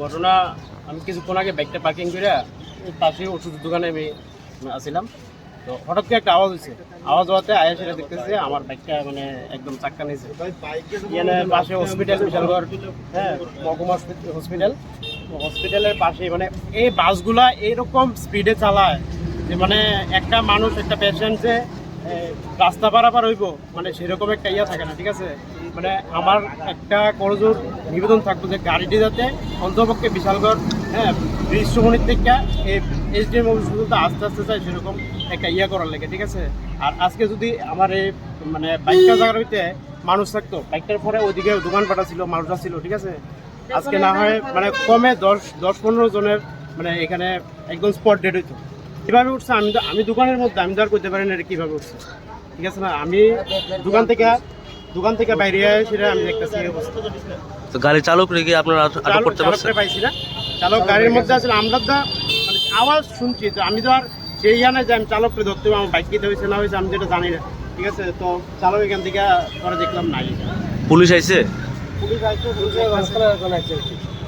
ঘটনা, আমি কিছুক্ষণ আগে বাইকটা পার্কিং করে পাশে ওষুধের দোকানে আমি আসছিলাম তো হঠাৎ করে একটা আওয়াজ হয়েছে আওয়াজ হওয়াতে আয়া সেটা দেখতেছে আমার বাইকটা মানে একদম চাক্কা নিয়েছে এখানে পাশে হসপিটাল বিশালগড় হ্যাঁ মহকুমা হসপিটাল হসপিটালের পাশে মানে এই বাসগুলা এইরকম স্পিডে চালায় যে মানে একটা মানুষ, একটা পেশেন্ট রাস্তা পারাপার হইব মানে সেরকম একটা ইয়া থাকে না, ঠিক আছে? মানে আমার একটা করজোর নিবেদন থাকতো যে গাড়িটি যাতে অন্তপক্ষে বিশালগড় হ্যাঁ দৃশ্যমণির থেকে এই এইচডিএম অফিস পর্যন্ত আস্তে আস্তে যায়, সেরকম একটা ইয়া করার লাগে, ঠিক আছে? আর আজকে যদি আমার এই মানে বাইকটা জায়গার হইতে মানুষ থাকতো, বাইকটার পরে ওইদিকে দোকানপাটা ছিল মানুষরা ছিল, ঠিক আছে? আজকে না হয় মানে কমে দশ দশ পনেরো জনের মানে এখানে একদম স্পট ডেট হইতো। কীভাবে উঠছে? আমি তো, আমি দোকানের মধ্যে, আমি তো আর করতে পারি না এটা কীভাবে উঠছে। ঠিক আছে না? আমি দোকান থেকে দোকান থেকে বাইরে সেটা আমি দেখতেছি অবস্থা। তো গাড়ি চালক রেখে আপনারা আটক করতে পারছেন? পাইছি না। চালক গাড়ির মধ্যে আসলে আমরা তো মানে আওয়াজ শুনছি তো আমি তো আর সেই জানে যে আমি চালককে ধরতে আমার বাইক কি হয়েছে না হয়েছে আমি যেটা জানি না। ঠিক আছে তো চালক এখান থেকে পরে দেখলাম নাই পুলিশ আইছে? পুলিশ আইছে পুলিশ